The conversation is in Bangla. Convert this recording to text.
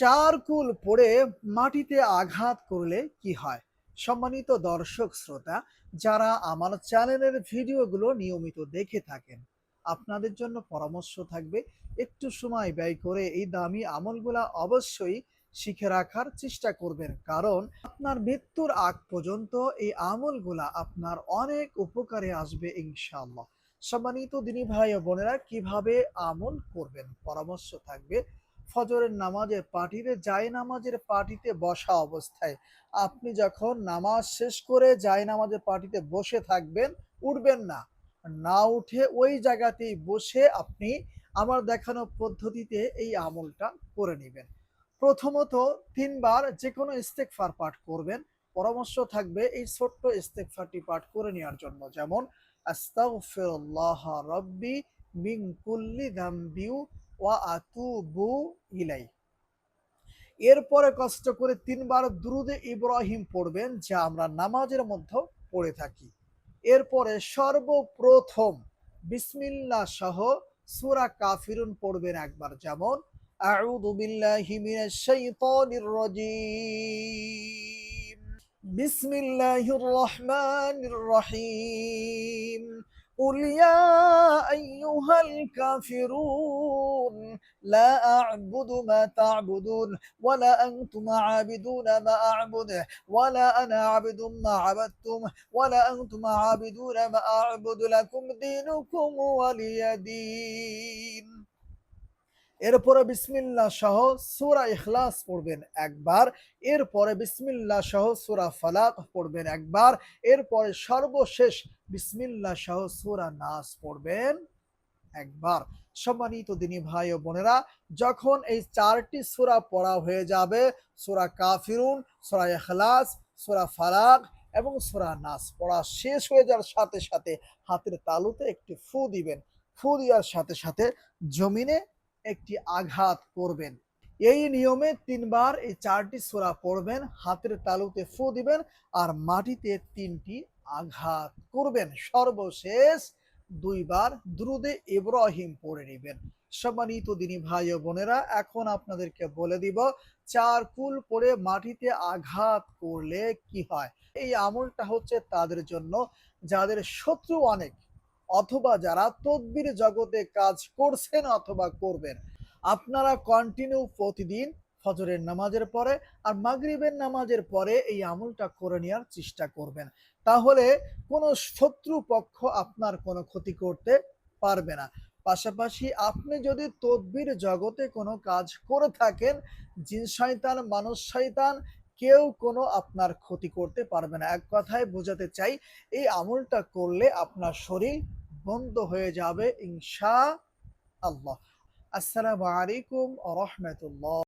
চার কুল পড়ে মাটিতে আঘাত করলে কি হয়? সম্মানিত দর্শক শ্রোতা, যারা আমার চ্যানেলের ভিডিওগুলো নিয়মিত দেখে থাকেন, আপনাদের জন্য পরামর্শ থাকবে, একটু সময় ব্যয় করে এই দামি আমলগুলা অবশ্যই শিখে রাখার চেষ্টা করবেন। কারণ আপনার মৃত্যুর আগ পর্যন্ত এই আমলগুলা আপনার অনেক উপকারে আসবে ইনশাআল্লাহ। সম্মানিত দিনী ভাই বোনেরা, কীভাবে আমল করবেন? পরামর্শ থাকবে ফজরের নামাজের পার্টিতে যায় নামাজের পার্টিতে বসা অবস্থায়। আপনি যখন নামাজ শেষ করে যায় নামাজের পার্টিতে বসে থাকবেন, উঠবেন না। না উঠে ওই জায়গাতেই বসে আপনি আমার দেখানো পদ্ধতিতে এই আমলটা করে নেবেন। প্রথমত তিনবার যে কোনো ইস্তেকফার পাঠ করবেন। পরামর্শ থাকবে এই ছোট্ট ইস্তেকফারটি পাঠ করে নেওয়ার জন্য। যেমন, আস্তাগফিরুল্লাহ রাব্বি মিন কুল্লি যামবিউ আতুবু ইলাই। এরপরে কষ্ট করে তিনবার দুরুদে ইব্রাহিম পড়বেন, যা আমরা নামাজের মধ্যে পড়ে থাকি। এরপরে সর্বপ্রথম বিসমিল্লাহ সহ সূরা কাফিরুন পড়বেন একবার, যেমন, আউযু রহমানির রহিম। قل يا أيها الكافرون لا أعبد ما تعبدون ولا أنتم عابدون ما أعبد ولا أنا عبد ما عبدتم ولا أنتم عابدون ما أعبد لكم دينكم ولي دين এরপরে বিসমিল্লাহ সহ সুরা ইখলাস পড়বেন একবার, এরপরে বিসমিল্লাহ সহ সূরা ফালাক পড়বেন একবার, এরপরে সর্বশেষ বিসমিল্লাহ সহ সুরা নাস পড়বেন একবার। সম্মানিত দিনী ভাই ও বোনেরা, যখন এই চারটি সূরা পড়া হয়ে যাবে, সূরা কাফিরুন, সূরা ইখলাস, সূরা ফালাক এবং সূরা নাস পড়া শেষ হয়ে যাওয়ার সাথে সাথে হাতের তালুতে একটি ফু দিবেন। ফু দেওয়ার সাথে সাথে জমিনে একটি আঘাত করবেন। এই নিয়মে তিনবার এই চারটি সোরা পড়বেন, হাতের তালুতে ফু দিবেন আর মাটিতে তিনটি আঘাত করবেন। সর্বশেষ দুইবার দ্রুদে ইব্রাহিম পড়ে নেবেন। সম্মানিত দিনী ভাই ও বোনেরা, এখন আপনাদেরকে বলে দিব, চার কুল পড়ে মাটিতে আঘাত করলে কি হয়? এই আমলটা হচ্ছে তাদের জন্য, যাদের শত্রু অনেক অথবা যারা তদবির জগতে কাজ করছেন অথবা করবেন, আপনারা কন্টিনিউ প্রতিদিন ফজরের নামাজের পরে আর মাগরিবের নামাজের পরে এই আমলটা করে নেওয়ার চেষ্টা করবেন। তাহলে কোনো শত্রু পক্ষ আপনার কোনো ক্ষতি করতে পারবে না। পাশাপাশি আপনি যদি তদবির জগতে কোনো কাজ করে থাকেন, জিন শয়তান, মানুষ শয়তান, কেউ কোনো আপনার ক্ষতি করতে পারবে না। এক কথায় বোঝাতে চাই, এই আমলটা করলে আপনার শরীর বন্ধ হয়ে যাবে ইনশা আল্লাহ। আসসালামু আলাইকুম রহমতুল্লাহ।